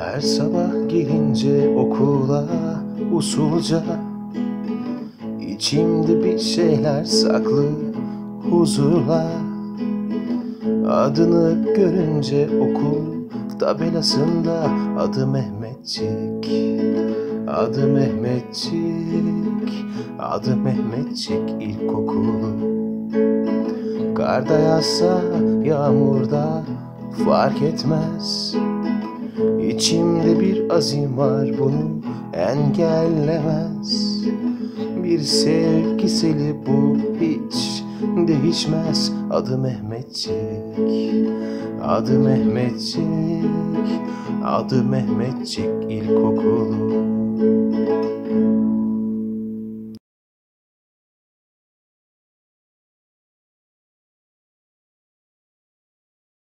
Her sabah gelince okula usulca. İçimde bir şeyler saklı huzurla. Adını görünce okul tabelasında adı Mehmetçik. Adı Mehmetçik Adı Mehmetçik ilkokulu. Karda yağsa yağmurda fark etmez İçimde bir azim var bunu engellemez. Bir sevgi seli bu hiç değişmez. Adı Mehmetçik Adı Mehmetçik Adı Mehmetçik ilkokulu